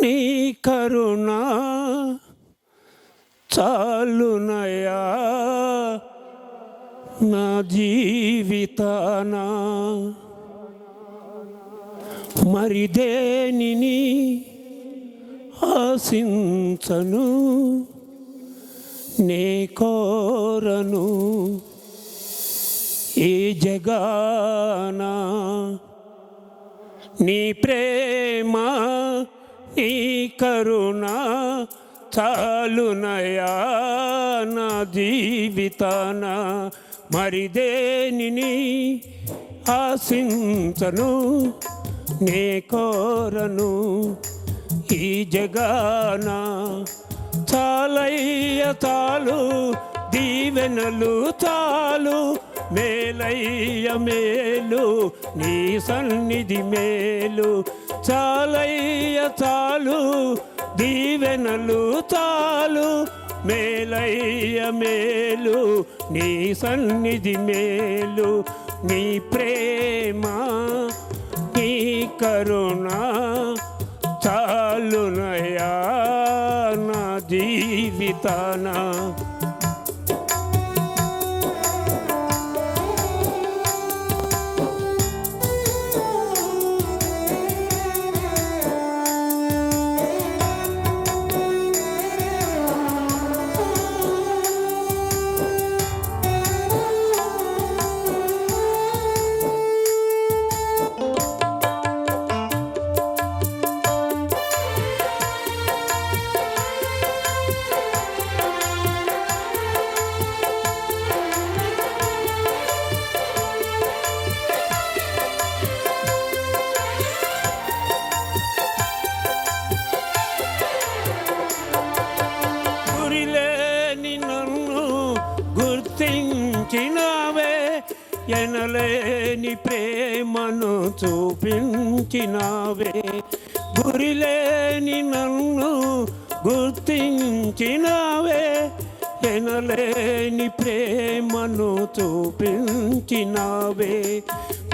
నీ కరుణ చాలునయా? నా జీవితాన? మరి దేనిని ఆశించను? నే కోరను ఈ జగానా? నీ ప్రేమ ఈ కరుణ చాలునయా నా జీవితాన. మరిదేనిని ఆశించను నే కోరను. ఈ జగాన చాలయ్య చాలు దీవెనలు చాలు మేలయ్య మేలు నీ సన్నిధి మేలు. చాలయ్య చాలు దీవెనలు చాలు మేలయ్య మేలు నీ సన్నిధి మేలు నీ ప్రేమ నీ కరుణ చాలునయా నా జీవితాన. ఎనలేని ప్రేమను చూపించినవే. గురిలేని నన్ను గుర్తించినవే. ఎనలేని ప్రేమను చూపించినవే.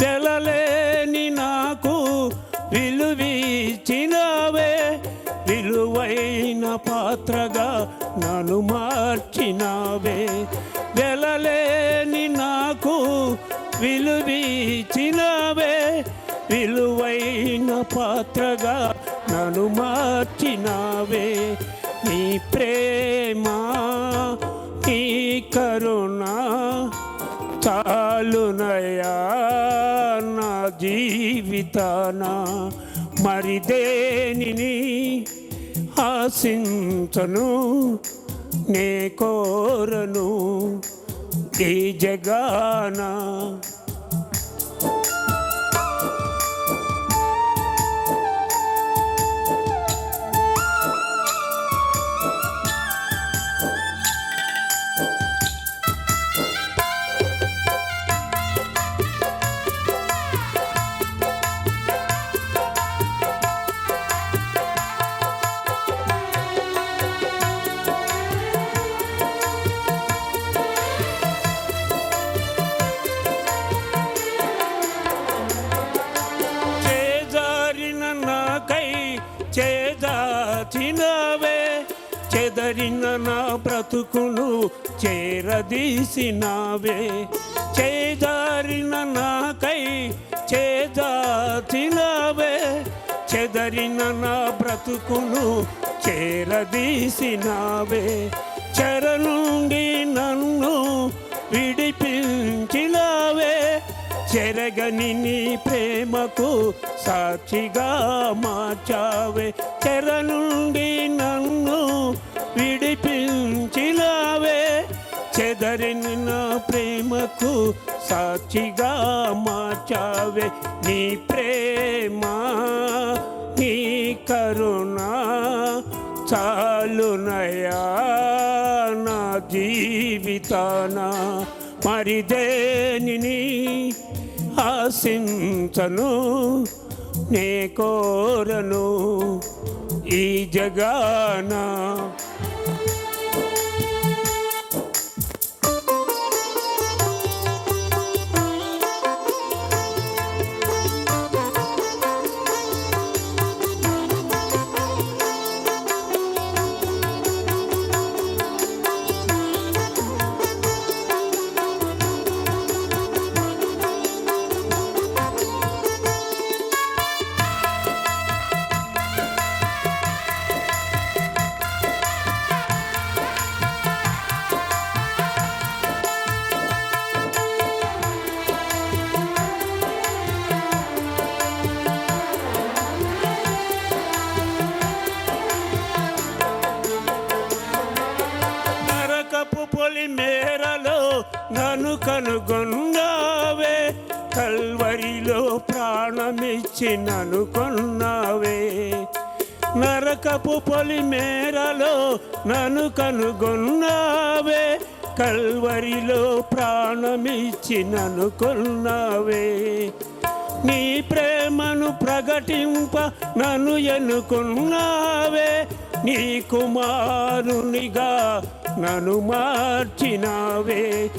తెలలేని నాకు విలువిచ్చినవే. విలువైన పాత్రగా నన్ను మార్చినావే. వెలలేని నాకు విలువిచ్చినవే విలువైన పాత్రగా నన్ను మార్చినావే. నీ ప్రేమ నీ కరుణ చాలునయా నా జీవితాన మరి దేనిని ఆశించను. నే కోరను ఈ జగానా నా బ్రతుకును చేరదీసినావే. చేదారిన నాకై చేజాచినవే చెదరిన నా బ్రతుకును చేరదీసినావే. చెర నుండి నన్ను విడిపించినావే. చెరగని నీ ప్రేమకు సాక్షిగా మార్చావే. చెర నుండి నన్ను విడిపించినావే. చెదరిని నా ప్రేమకు సాక్షిగా మార్చావే. నీ ప్రేమ నీ కరుణ చాలునయా నా జీవితాన మరి దేనిని ఆశించను నే కోరను ఈ జగానా. కనుగొన్నావే. కల్వరిలో ప్రాణమిచ్చి నన్ను కొన్నావే. నరకపు పొలి మేరలో నన్ను కనుగొన్నావే. కల్వరిలో ప్రాణమిచ్చి నన్ను కొన్నావే. నీ ప్రేమను ప్రకటింప నన్ను ఎన్నుకున్నావే. నీ కుమారునిగా నన్ను మార్చినావే.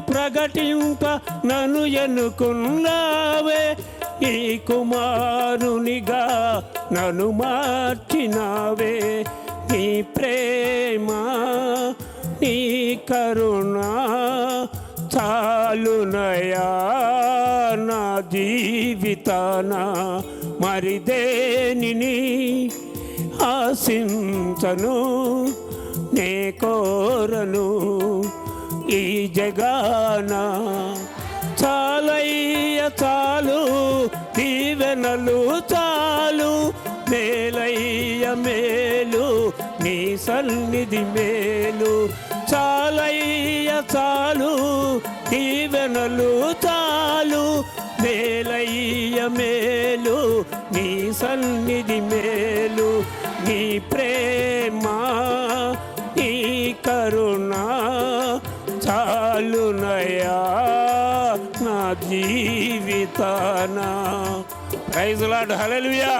ప్రకటింప నన్ను ఎన్నుకున్నావే? ఈ కుమారునిగా నన్ను మార్చినావే? నీ ప్రేమ నీ కరుణ చాలునయా? నా జీవితాన మరి దేనిని ఆశించను నే కోరను. ఈ జగాన చాలయ్య చాలు దీవెనలు చాలు మేలయ్య మేలు నీ సన్నిధి మేలు. చాలయ్య చాలు దీవెనలు చాలు మేలయ్య మేలు నీ సన్నిధి మేలు. నీ ప్రేమ నీ కరుణ చాలునయా నా జీవితానా. Praise lord hallelujah